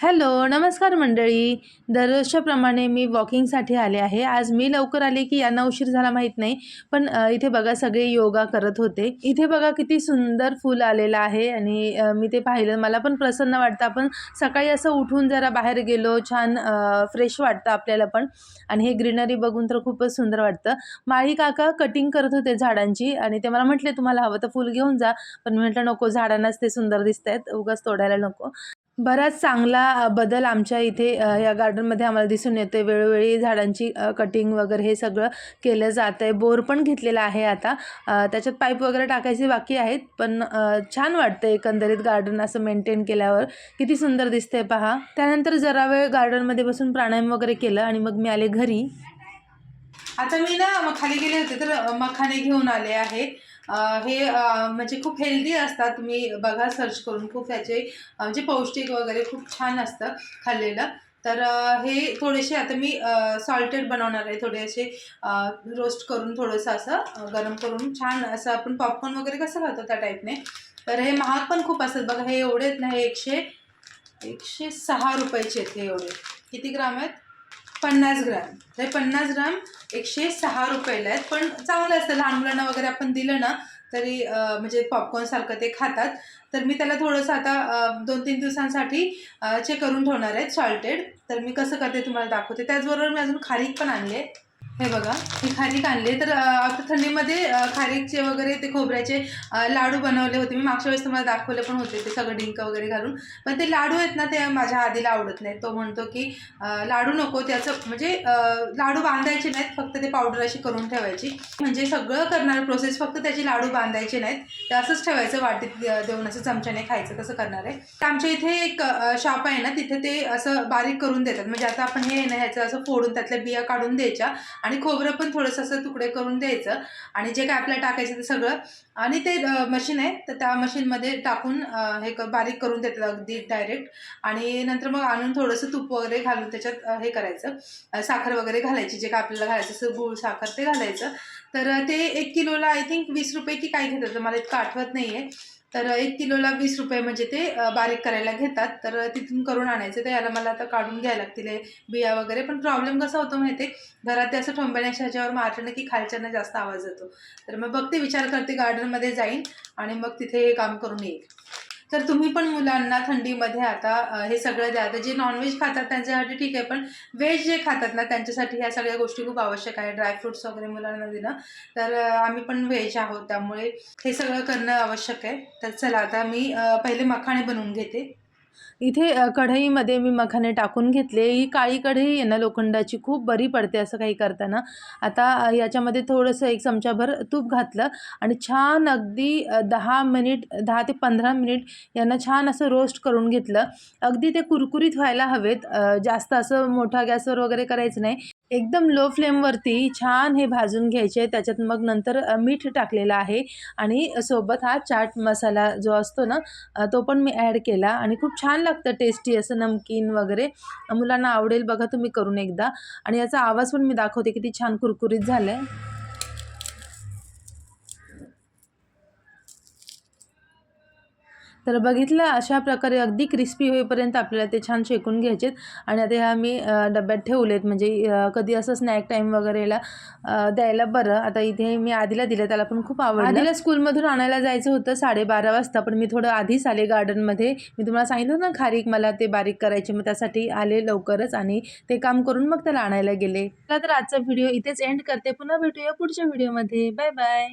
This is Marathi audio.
हॅलो नमस्कार मंडळी. दररोजच्याप्रमाणे मी वॉकिंगसाठी आले आहे. आज मी लवकर आले की यांना उशीर झाला माहीत नाही पण इथे बघा सगळे योगा करत होते. इथे बघा किती सुंदर फूल आलेलं आहे आणि मी ते पाहिलं. मला पण प्रसन्न वाटतं. आपण सकाळी असं उठून जरा बाहेर गेलो छान फ्रेश वाटतं आपल्याला पण. आणि हे ग्रीनरी बघून तर खूपच सुंदर वाटतं. माळी काका कटिंग करत होते झाडांची आणि ते मला म्हटले तुम्हाला हवं तर फूल घेऊन जा. पण मी म्हटलं नको झाडांनाच ते सुंदर दिसत आहेत उगाच तोडायला नको. बराच चांगला बदल आमच्या इथे या गार्डनमध्ये आम्हाला दिसून येतो वेळोवेळी झाडांची कटिंग वगैरे हे सगळं केलं जातं आहे बोर पण घेतलेला आहे आता. त्याच्यात पाईप वगैरे टाकायचे बाकी आहेत. पण छान वाटतं एकंदरीत गार्डन असं मेंटेन केल्यावर. किती सुंदर दिसतंय पहा. त्यानंतर जरा वेळ गार्डनमध्ये बसून प्राणायाम वगैरे केलं आणि मग मी आले घरी. आता मी ना खाली गेले होते तर मखाने घेऊन आले आहे हे म्हणजे खूप हेल्दी असतात. तुम्ही बघा सर्च करून खूप ह्याचे म्हणजे पौष्टिक वगैरे खूप छान असतं खाल्लेलं. तर हे थोडेसे आता मी सॉल्टेड बनवणार आहे. थोडे असे रोस्ट करून थोडंसं असं गरम करून छान असं आपण पॉपकॉर्न वगैरे कसं खातो त्या टाईपने तर हे महाग पण खूप असतात. बघा हे एवढेच नाही एकशे एकशे सहा रुपयाचे आहेत हे एवढे. किती ग्राम आहेत? पन्नास ग्राम. तर हे पन्नास ग्राम एकशे सहा रुपयाला आहेत. पण चांगलं असतं. लहान मुलांना वगैरे आपण दिलं ना तरी म्हणजे पॉपकॉर्नसारखं ते खातात. तर मी त्याला थोडंसं आता दोन तीन दिवसांसाठी चेक करून ठेवणार आहेत सॉल्टेड तर मी कसं करते तुम्हाला दाखवते. त्याचबरोबर मी अजून खारीक पण आणले हे बघा मी खारीक आणले. तर आता थंडीमध्ये खारीकचे वगैरे ते खोबऱ्याचे लाडू बनवले होते. मी मागच्या वेळेस तुम्हाला दाखवले पण होते ते सगळं डिंक वगैरे घालून. पण ते लाडू आहेत ना ते माझ्या आधीला आवडत नाहीत. तो म्हणतो की लाडू नको त्याचं म्हणजे लाडू बांधायचे नाहीत फक्त ते पावडर अशी करून ठेवायची. म्हणजे सगळं करणार प्रोसेस फक्त त्याचे लाडू बांधायचे नाहीत. ते असंच ठेवायचं वाटीत देऊन असं चमच्याने खायचं तसं करणार आहे. तर आमच्या इथे एक शॉप आहे ना तिथे ते असं बारीक करून देतात. म्हणजे आता आपण हे आहे ना ह्याचं असं फोडून त्यातल्या बिया काढून द्यायच्या. आणि खोबरं पण थोडंसं असं तुकडे करून द्यायचं. आणि जे काय आपल्याला टाकायचं ते सगळं. आणि ते मशीन आहे तर त्या मशीनमध्ये टाकून हे बारीक करून देतात अगदी डायरेक्ट आणि नंतर मग आणून थोडंसं तूप वगैरे घालून त्याच्यात हे करायचं. साखर वगैरे घालायची जे काय आपल्याला घालायचं असं गूळ साखर ते घालायचं. तर ते एक किलोला आय थिंक वीस रुपये की काय घेतात मला इतकं आठवत नाही आहे तर एक किलोला वीस रुपये म्हणजे ते बारीक करायला घेतात. तर तिथून करून आणायचं. तर याला मला आता काढून घ्यायला लागतील बिया वगैरे. पण प्रॉब्लेम कसा होतो माहिती घरात ते असं ठोंबण्याच्या ह्याच्यावर मारलं की खालच्यांना जास्त आवाज येतो. तर मग बघते विचार करते गार्डनमध्ये जाईन आणि मग तिथे हे काम करून येईल. तर तुम्ही पण मुलांना थंडीमध्ये आता हे सगळं द्या. आता जे नॉनव्हेज खातात त्यांच्यासाठी ठीक आहे पण व्हेज जे खातात ना त्यांच्यासाठी ह्या सगळ्या गोष्टी खूप आवश्यक आहे ड्रायफ्रुट्स वगैरे मुलांना देणं तर आम्ही पण व्हेज आहोत. त्यामुळे हे सगळं करणं आवश्यक आहे. तर चला आता मी पहिले मखाणे बनवून घेते. इथे कढईमध्ये मी मखाने टाकून घेतले. ही काळी कढई आहे ना लोखंडाची खूप बरी पडते असं काही करताना. आता याच्यामध्ये थोडंसं एक चमचाभर तूप घातलं आणि छान अगदी दहा मिनिट दहा ते पंधरा मिनिट यांना छान असं रोस्ट करून घेतलं. अगदी ते कुरकुरीत व्हायला हवेत. जास्त असं मोठा गॅसवर वगैरे करायचं नाही. एकदम लो फ्लेमवरती छान हे भाजून घ्यायचे. त्याच्यात मग नंतर मीठ टाकलेलं आहे. आणि सोबत हा चाट मसाला जो असतो ना तो पण मी ॲड केला. आणि खूप छान लागतं टेस्टी असं नमकीन वगैरे. मुलांना आवडेल बघा तुम्ही करून एकदा. आणि याचा आवाज पण मी दाखवते. किती छान कुरकुरीत झालं आहे तर बघितलं अशा प्रकारे अगदी क्रिस्पी होईपर्यंत आपल्याला ते छान शेकून घ्यायचेत. आणि आता ह्या मी डब्यात ठेवलेत. म्हणजे कधी असं स्नॅक टाईम वगैरेला द्यायला बरं. आता इथे मी आधीला दिलं त्याला पण खूप आवडलं. आधीला स्कूलमधून आणायला जायचं होतं साडेबारा वाजता पण मी थोडं आधीच आले गार्डनमध्ये मी तुम्हाला सांगितलं ना खारीक मला ते बारीक करायचे मग त्यासाठी आले लवकरच आणि ते काम करून मग त्याला आणायला गेले. तर आजचा व्हिडिओ इथेच एंड करते. पुन्हा भेटूया पुढच्या व्हिडिओमध्ये बाय बाय